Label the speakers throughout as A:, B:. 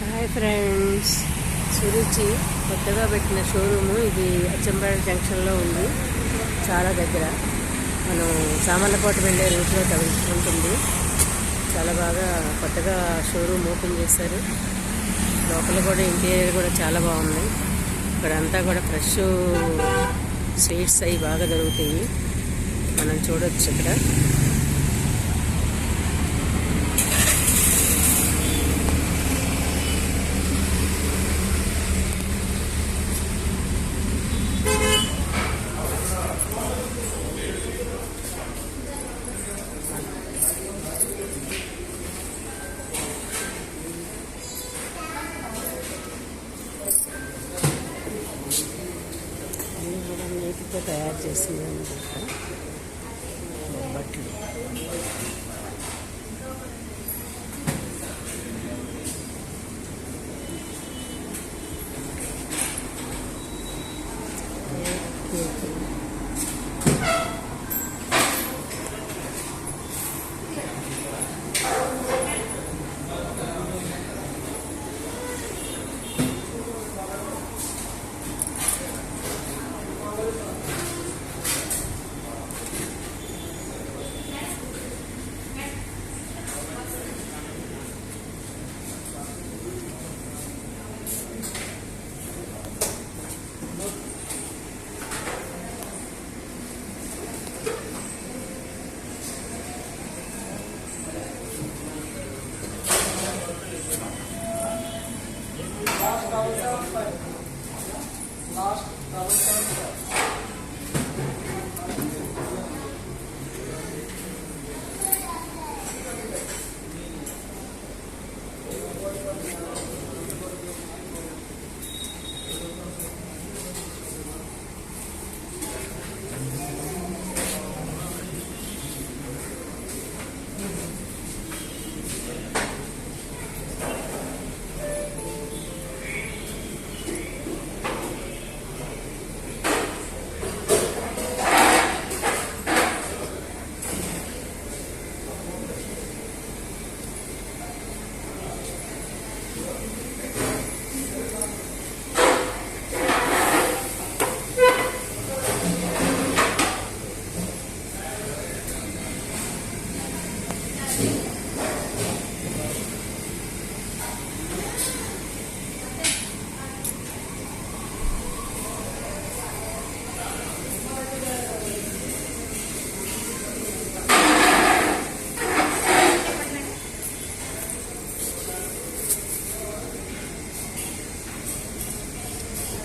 A: Hi friends. Suruchi కొత్తగా పెట్టిన showroom ఇది అచ్చంపేట జంక్షన్లో ఉంది. చాలా దగ్గర. మనం సామర్లకోట వెళ్ళే రూట్లో తగులుకుంటుంది. చాలా బాగా కొత్తగా షోరూమ్ ఓపెన్ చేశారు. లోపల కూడా ఇంటీరియర్ కూడా చాలా బాగుంది. ఇక్కడ అంతా కూడా ఫ్రెష్ స్వీట్స్ అవి బాగా దొరుకుతాయి. మనం చూడొచ్చు ఇక్కడ. కూడా తయారు చేసింది అనమాట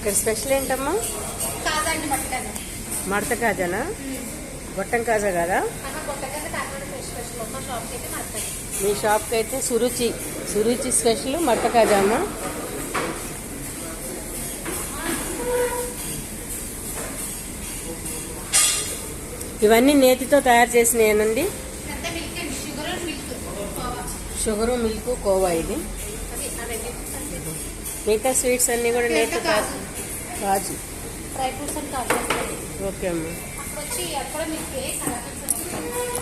A: ఇక్కడ స్పెషల్ ఏంటమ్మా? మడత కాజానా? గొట్టం కాజా కదా?
B: మా షాప్కి అయితే
A: సురుచి సురుచి స్పెషల్ మడత కాజా అమ్మా? ఇవన్నీ నేతితో తయారు చేసినాయనండి
B: షుగర్ మిల్క్ కోవా.
A: ఇది. మిగతా స్వీట్స్ అన్నీ కూడా నేతితో కాజు. ఓకే అమ్మా.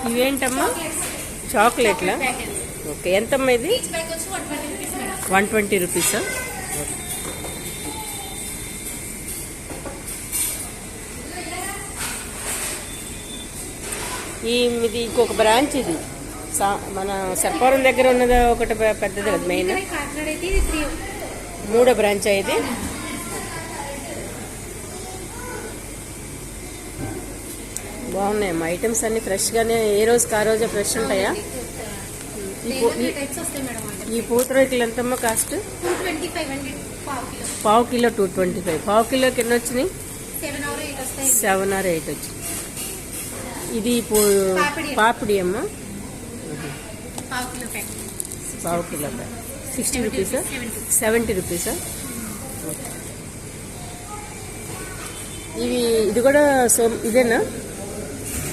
A: ఇవేంటమ్మా? చాక్లెట్లా? ఓకే. ఎంతమ్మా ఇది?
B: వన్ ట్వంటీ రూపీస్
A: ఈ ఇది ఇంకొక బ్రాంచ్ ఇది. సా- మన సర్పారం దగ్గర ఉన్నది ఒకటి పెద్దది కదా మెయిన్ మూడో బ్రాంచ్ ఇది? బాగున్నాయమ్మా ఐటమ్స్ అన్ని ఫ్రెష్గానే ఏ రోజుకి ఆ రోజే ఫ్రెష్ ఉంటాయా? ఈ పూతరేకులు ఎంతమ్మా కాస్ట్
B: పావు కిలో.
A: టూ ట్వంటీ ఫైవ్ పావు కిలోకి ఎన్ని వచ్చినాయి?
B: సెవెన్
A: ఆర్ ఎయిట్ వచ్చి ఇది
B: పాపిడి.
A: అమ్మ?
B: పావు కిలో
A: కిలో సిక్స్టీ రూపీసా సెవెంటీ రూపీసా ఇవి ఇది కూడా సో ఇదేనా?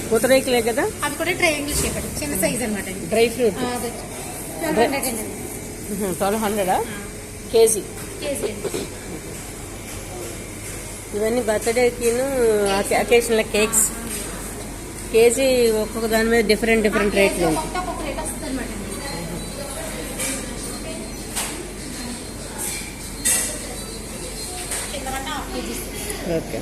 A: పూతరేకులే కదా?
B: అది కూడా ట్రయాంగిల్ షేప్ అండి చిన్న సైజ్ అనమాట
A: dry fruit.
B: Twelve hundred
A: KG. ఇవన్నీ బర్త్డేకిను అకేషనల్ కేక్స్. కేజీ ఒక్కొక్క దాని మీద డిఫరెంట్ డిఫరెంట్ రేట్లు ఉంటాయి. ఓకే.